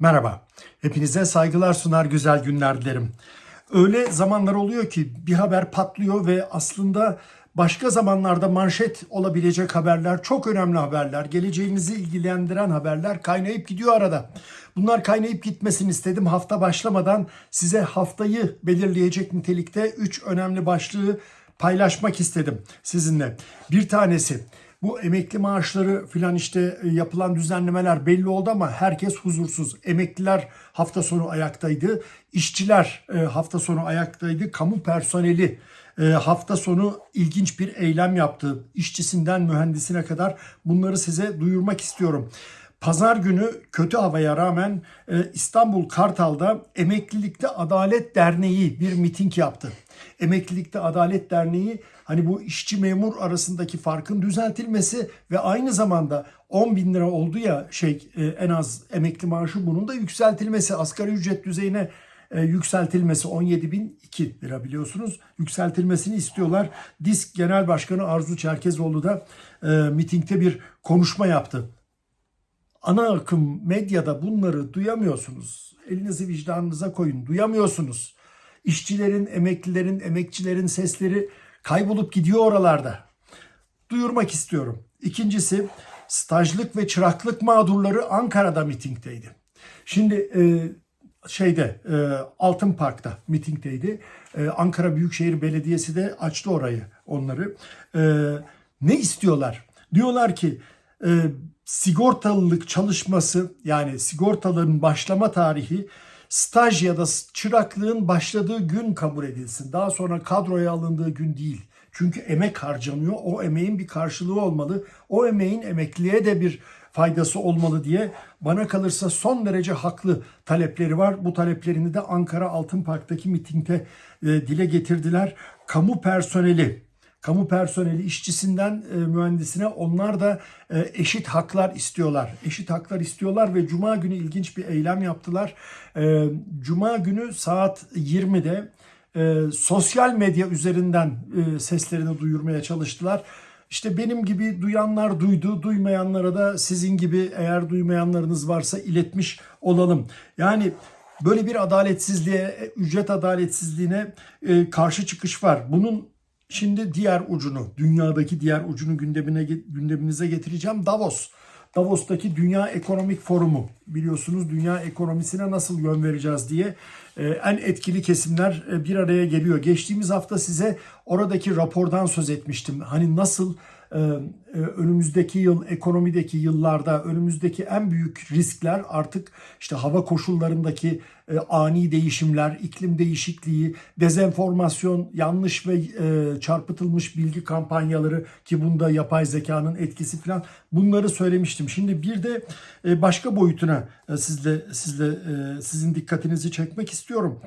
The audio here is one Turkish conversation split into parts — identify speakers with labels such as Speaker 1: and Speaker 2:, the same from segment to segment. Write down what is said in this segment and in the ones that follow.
Speaker 1: Merhaba. Hepinize saygılar sunar güzel günler dilerim. Öyle zamanlar oluyor ki bir haber patlıyor ve aslında başka zamanlarda manşet olabilecek haberler, çok önemli haberler, geleceğimizi ilgilendiren haberler kaynayıp gidiyor arada. Bunlar kaynayıp gitmesini istedim. Hafta başlamadan size haftayı belirleyecek nitelikte 3 önemli başlığı paylaşmak istedim sizinle. Bir tanesi bu emekli maaşları filan işte e, yapılan düzenlemeler belli oldu ama herkes huzursuz. Emekliler hafta sonu ayaktaydı. İşçiler e, hafta sonu ayaktaydı. Kamu personeli e, hafta sonu ilginç bir eylem yaptı. İşçisinden mühendisine kadar bunları size duyurmak istiyorum. Pazar günü kötü havaya rağmen e, İstanbul Kartal'da Emeklilikte Adalet Derneği bir miting yaptı. Emeklilikte Adalet Derneği hani bu işçi memur arasındaki farkın düzeltilmesi ve aynı zamanda 10 bin lira oldu ya şey e, en az emekli maaşı bunun da yükseltilmesi asgari ücret düzeyine e, yükseltilmesi 17.002 lira biliyorsunuz yükseltilmesini istiyorlar. DİSK Genel Başkanı Arzu Çerkezoğlu da e, mitingde bir konuşma yaptı ana akım medyada bunları duyamıyorsunuz. Elinizi vicdanınıza koyun. Duyamıyorsunuz. İşçilerin, emeklilerin, emekçilerin sesleri kaybolup gidiyor oralarda. Duyurmak istiyorum. İkincisi stajlık ve çıraklık mağdurları Ankara'da mitingdeydi. Şimdi e, şeyde e, Altın Park'ta mitingdeydi. E, Ankara Büyükşehir Belediyesi de açtı orayı onları. E, ne istiyorlar? Diyorlar ki e, sigortalılık çalışması yani sigortaların başlama tarihi staj ya da çıraklığın başladığı gün kabul edilsin. Daha sonra kadroya alındığı gün değil. Çünkü emek harcanıyor. O emeğin bir karşılığı olmalı. O emeğin emekliye de bir faydası olmalı diye bana kalırsa son derece haklı talepleri var. Bu taleplerini de Ankara Altın Park'taki mitingde e, dile getirdiler. Kamu personeli kamu personeli işçisinden e, mühendisine onlar da e, eşit haklar istiyorlar. Eşit haklar istiyorlar ve cuma günü ilginç bir eylem yaptılar. E, cuma günü saat 20'de e, sosyal medya üzerinden e, seslerini duyurmaya çalıştılar. İşte benim gibi duyanlar duydu, duymayanlara da sizin gibi eğer duymayanlarınız varsa iletmiş olalım. Yani böyle bir adaletsizliğe, ücret adaletsizliğine e, karşı çıkış var. Bunun Şimdi diğer ucunu, dünyadaki diğer ucunu gündemine gündeminize getireceğim. Davos. Davos'taki Dünya Ekonomik Forumu biliyorsunuz dünya ekonomisine nasıl yön vereceğiz diye e, en etkili kesimler e, bir araya geliyor. Geçtiğimiz hafta size oradaki rapordan söz etmiştim. Hani nasıl önümüzdeki yıl ekonomideki yıllarda önümüzdeki en büyük riskler artık işte hava koşullarındaki ani değişimler, iklim değişikliği, dezenformasyon, yanlış ve çarpıtılmış bilgi kampanyaları ki bunda yapay zekanın etkisi falan bunları söylemiştim. Şimdi bir de başka boyutuna sizle sizle sizin dikkatinizi çekmek istiyorum.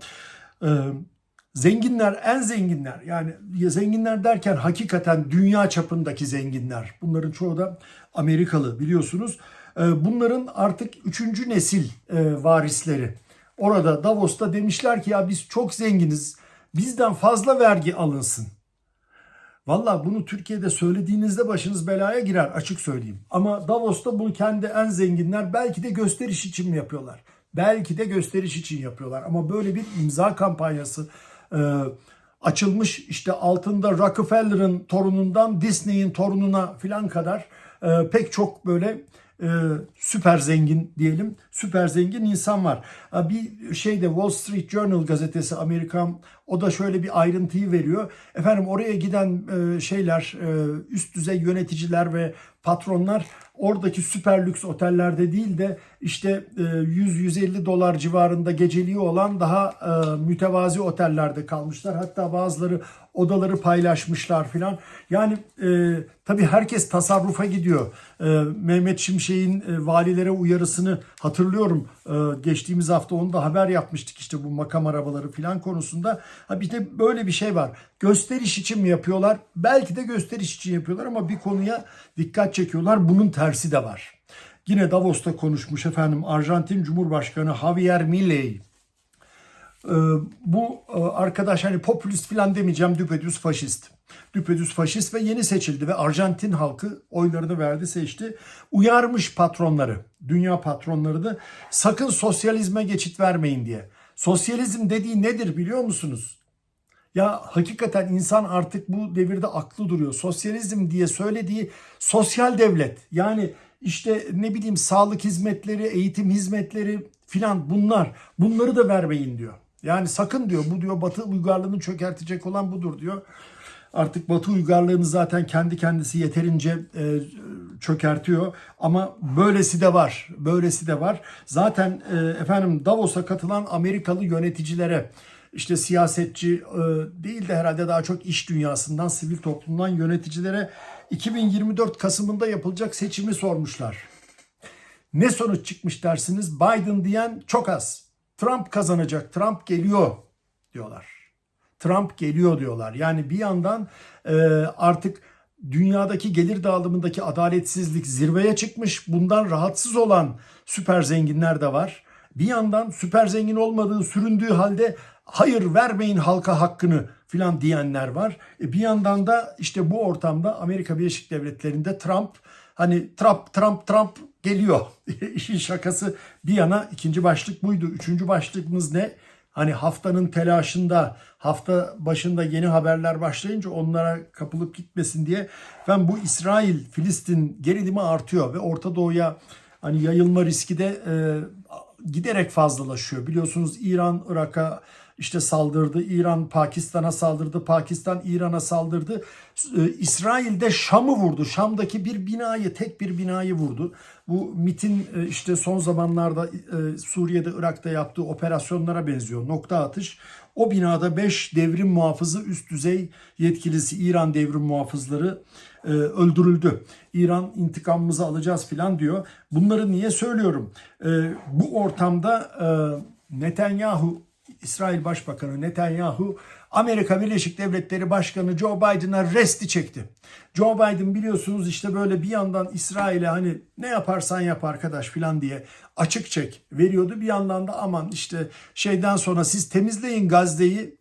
Speaker 1: Zenginler en zenginler yani zenginler derken hakikaten dünya çapındaki zenginler. Bunların çoğu da Amerikalı biliyorsunuz. Bunların artık üçüncü nesil varisleri. Orada Davos'ta demişler ki ya biz çok zenginiz. Bizden fazla vergi alınsın. Valla bunu Türkiye'de söylediğinizde başınız belaya girer açık söyleyeyim. Ama Davos'ta bunu kendi en zenginler belki de gösteriş için mi yapıyorlar? Belki de gösteriş için yapıyorlar. Ama böyle bir imza kampanyası e, açılmış işte altında Rockefeller'ın torunundan Disney'in torununa filan kadar e, pek çok böyle e, süper zengin diyelim süper zengin insan var. E, bir şeyde Wall Street Journal gazetesi Amerikan o da şöyle bir ayrıntıyı veriyor. Efendim oraya giden e, şeyler e, üst düzey yöneticiler ve patronlar oradaki süper lüks otellerde değil de işte 100-150 dolar civarında geceliği olan daha mütevazi otellerde kalmışlar. Hatta bazıları odaları paylaşmışlar filan. Yani e, tabii herkes tasarrufa gidiyor. E, Mehmet Şimşek'in e, valilere uyarısını hatırlıyorum. E, geçtiğimiz hafta onu da haber yapmıştık işte bu makam arabaları filan konusunda. Ha bir de böyle bir şey var. Gösteriş için mi yapıyorlar? Belki de gösteriş için yapıyorlar ama bir konuya dikkat çekiyorlar. Bunun tersi de var. Yine Davos'ta konuşmuş efendim Arjantin Cumhurbaşkanı Javier Milei Ee, bu e, arkadaş hani popülist falan demeyeceğim düpedüz faşist. Düpedüz faşist ve yeni seçildi ve Arjantin halkı oylarını verdi seçti. Uyarmış patronları, dünya patronları da sakın sosyalizme geçit vermeyin diye. Sosyalizm dediği nedir biliyor musunuz? Ya hakikaten insan artık bu devirde aklı duruyor. Sosyalizm diye söylediği sosyal devlet. Yani işte ne bileyim sağlık hizmetleri, eğitim hizmetleri filan bunlar. Bunları da vermeyin diyor. Yani sakın diyor bu diyor Batı uygarlığını çökertecek olan budur diyor. Artık Batı uygarlığını zaten kendi kendisi yeterince e, çökertiyor ama böylesi de var. Böylesi de var. Zaten e, efendim Davos'a katılan Amerikalı yöneticilere işte siyasetçi e, değil de herhalde daha çok iş dünyasından, sivil toplumdan yöneticilere 2024 Kasım'ında yapılacak seçimi sormuşlar. Ne sonuç çıkmış dersiniz? Biden diyen çok az. Trump kazanacak, Trump geliyor diyorlar. Trump geliyor diyorlar. Yani bir yandan e, artık dünyadaki gelir dağılımındaki adaletsizlik zirveye çıkmış. Bundan rahatsız olan süper zenginler de var. Bir yandan süper zengin olmadığı süründüğü halde hayır vermeyin halka hakkını filan diyenler var. E bir yandan da işte bu ortamda Amerika Birleşik Devletleri'nde Trump hani Trump Trump Trump geliyor. İşin şakası bir yana ikinci başlık buydu. Üçüncü başlığımız ne? Hani haftanın telaşında, hafta başında yeni haberler başlayınca onlara kapılıp gitmesin diye. Ben bu İsrail-Filistin gerilimi artıyor ve Orta Doğu'ya hani yayılma riski de e, giderek fazlalaşıyor. Biliyorsunuz İran Irak'a işte saldırdı. İran Pakistan'a saldırdı. Pakistan İran'a saldırdı. Ee, İsrail de Şam'ı vurdu. Şam'daki bir binayı, tek bir binayı vurdu. Bu MIT'in e, işte son zamanlarda e, Suriye'de, Irak'ta yaptığı operasyonlara benziyor. Nokta atış. O binada 5 devrim muhafızı üst düzey yetkilisi İran devrim muhafızları e, öldürüldü. İran intikamımızı alacağız filan diyor. Bunları niye söylüyorum? Bu ortamda Netanyahu İsrail Başbakanı Netanyahu Amerika Birleşik Devletleri Başkanı Joe Biden'a resti çekti. Joe Biden biliyorsunuz işte böyle bir yandan İsrail'e hani ne yaparsan yap arkadaş filan diye açık çek veriyordu. Bir yandan da aman işte şeyden sonra siz temizleyin Gazze'yi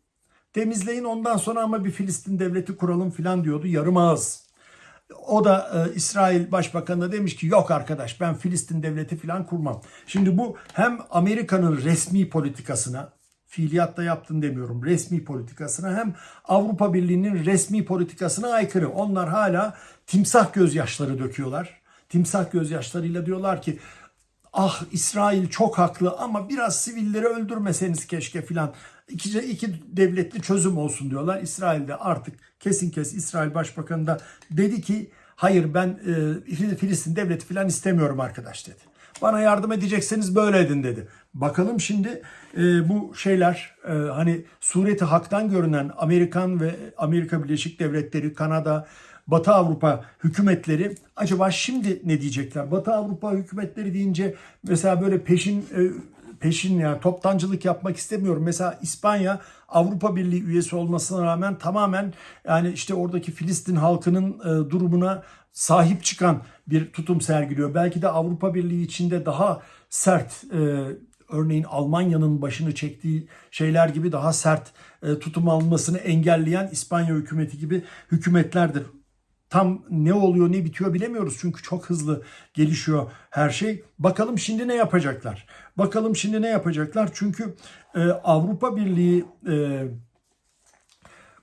Speaker 1: temizleyin ondan sonra ama bir Filistin devleti kuralım filan diyordu yarım ağız. O da e, İsrail Başbakanı demiş ki yok arkadaş ben Filistin devleti filan kurmam. Şimdi bu hem Amerika'nın resmi politikasına fiiliyatta yaptın demiyorum resmi politikasına hem Avrupa Birliği'nin resmi politikasına aykırı. Onlar hala timsah gözyaşları döküyorlar. Timsah gözyaşlarıyla diyorlar ki ah İsrail çok haklı ama biraz sivilleri öldürmeseniz keşke filan. İki, iki devletli çözüm olsun diyorlar. İsrail'de artık kesin kes İsrail Başbakanı da dedi ki hayır ben e, Filistin devleti filan istemiyorum arkadaş dedi. Bana yardım edecekseniz böyle edin dedi. Bakalım şimdi e, bu şeyler e, hani sureti haktan görünen Amerikan ve Amerika Birleşik Devletleri, Kanada, Batı Avrupa hükümetleri acaba şimdi ne diyecekler? Batı Avrupa hükümetleri deyince mesela böyle peşin e, peşin yani toptancılık yapmak istemiyorum. Mesela İspanya Avrupa Birliği üyesi olmasına rağmen tamamen yani işte oradaki Filistin halkının e, durumuna sahip çıkan bir tutum sergiliyor. Belki de Avrupa Birliği içinde daha sert e, örneğin Almanya'nın başını çektiği şeyler gibi daha sert e, tutum almasını engelleyen İspanya hükümeti gibi hükümetlerdir. Tam ne oluyor ne bitiyor bilemiyoruz çünkü çok hızlı gelişiyor her şey. Bakalım şimdi ne yapacaklar? Bakalım şimdi ne yapacaklar? Çünkü e, Avrupa Birliği e,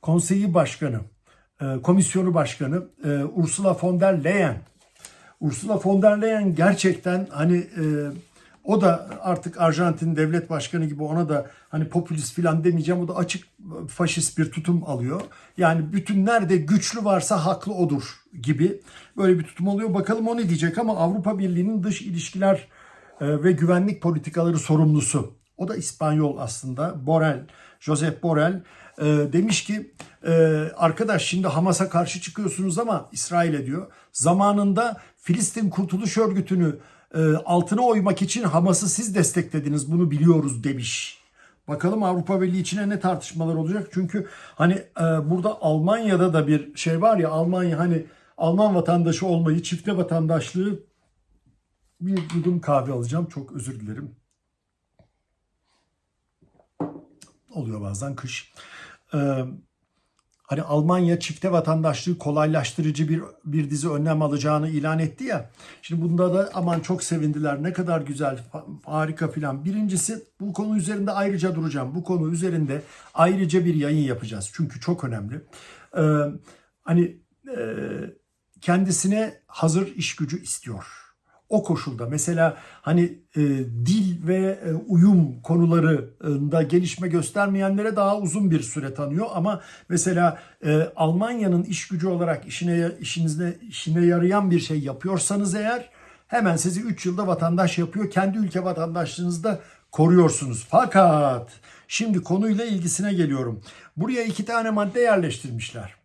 Speaker 1: Konseyi Başkanı, e, Komisyonu Başkanı e, Ursula von der Leyen. Ursula von der Leyen gerçekten hani e, o da artık Arjantin devlet başkanı gibi ona da hani popülist filan demeyeceğim. O da açık faşist bir tutum alıyor. Yani bütün nerede güçlü varsa haklı odur gibi böyle bir tutum alıyor. Bakalım o ne diyecek ama Avrupa Birliği'nin dış ilişkiler e, ve güvenlik politikaları sorumlusu. O da İspanyol aslında. Borrell, Josep Borrell e, demiş ki e, arkadaş şimdi Hamas'a karşı çıkıyorsunuz ama İsrail'e diyor. Zamanında Filistin Kurtuluş Örgütü'nü e, altına oymak için Hamas'ı siz desteklediniz bunu biliyoruz demiş. Bakalım Avrupa Birliği içine ne tartışmalar olacak? Çünkü hani e, burada Almanya'da da bir şey var ya Almanya hani Alman vatandaşı olmayı, çifte vatandaşlığı bir yudum kahve alacağım. Çok özür dilerim. oluyor bazen kış. Ee, hani Almanya çifte vatandaşlığı kolaylaştırıcı bir bir dizi önlem alacağını ilan etti ya. Şimdi bunda da aman çok sevindiler. Ne kadar güzel, harika filan. Birincisi bu konu üzerinde ayrıca duracağım. Bu konu üzerinde ayrıca bir yayın yapacağız. Çünkü çok önemli. Ee, hani e, kendisine hazır iş gücü istiyor. O koşulda mesela hani e, dil ve e, uyum konularında gelişme göstermeyenlere daha uzun bir süre tanıyor ama mesela e, Almanya'nın iş gücü olarak işine işinizde işine yarayan bir şey yapıyorsanız eğer hemen sizi 3 yılda vatandaş yapıyor. Kendi ülke vatandaşlığınızı da koruyorsunuz. Fakat şimdi konuyla ilgisine geliyorum. Buraya iki tane madde yerleştirmişler.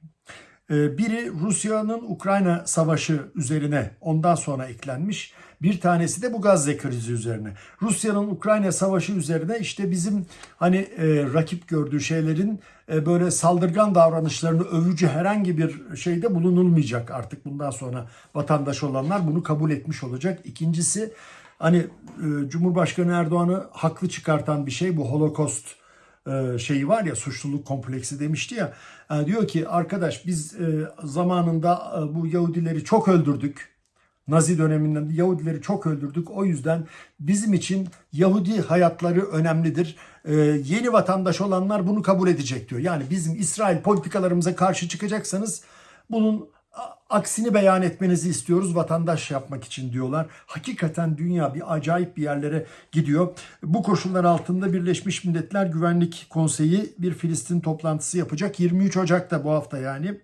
Speaker 1: Ee, Biri Rusya'nın Ukrayna savaşı üzerine ondan sonra eklenmiş. Bir tanesi de bu Gazze krizi üzerine. Rusya'nın Ukrayna savaşı üzerine işte bizim hani e, rakip gördüğü şeylerin e, böyle saldırgan davranışlarını övücü herhangi bir şeyde bulunulmayacak artık bundan sonra vatandaş olanlar bunu kabul etmiş olacak. İkincisi hani e, Cumhurbaşkanı Erdoğan'ı haklı çıkartan bir şey bu Holocaust şeyi var ya suçluluk kompleksi demişti ya e, diyor ki arkadaş biz e, zamanında e, bu Yahudileri çok öldürdük. Nazi döneminden Yahudileri çok öldürdük. O yüzden bizim için Yahudi hayatları önemlidir. E, yeni vatandaş olanlar bunu kabul edecek diyor. Yani bizim İsrail politikalarımıza karşı çıkacaksanız bunun aksini beyan etmenizi istiyoruz vatandaş yapmak için diyorlar. Hakikaten dünya bir acayip bir yerlere gidiyor. Bu koşullar altında Birleşmiş Milletler Güvenlik Konseyi bir Filistin toplantısı yapacak. 23 Ocak'ta bu hafta yani.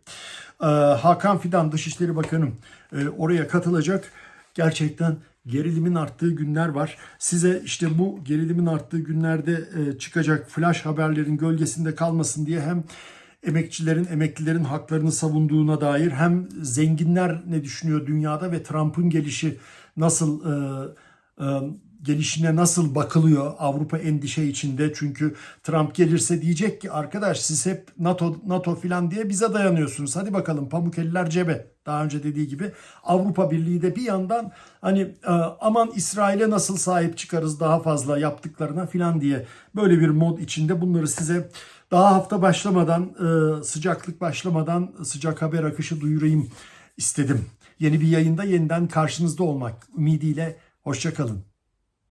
Speaker 1: Ee, Hakan Fidan Dışişleri Bakanım e, oraya katılacak. Gerçekten gerilimin arttığı günler var. Size işte bu gerilimin arttığı günlerde e, çıkacak flash haberlerin gölgesinde kalmasın diye hem emekçilerin, emeklilerin haklarını savunduğuna dair hem zenginler ne düşünüyor dünyada ve Trump'ın gelişi nasıl e, e, gelişine nasıl bakılıyor Avrupa endişe içinde çünkü Trump gelirse diyecek ki arkadaş siz hep NATO NATO filan diye bize dayanıyorsunuz. Hadi bakalım pamuk eller cebe. Daha önce dediği gibi Avrupa Birliği de bir yandan hani e, aman İsrail'e nasıl sahip çıkarız daha fazla yaptıklarına filan diye böyle bir mod içinde bunları size daha hafta başlamadan e, sıcaklık başlamadan sıcak haber akışı duyurayım istedim. Yeni bir yayında yeniden karşınızda olmak ümidiyle hoşçakalın.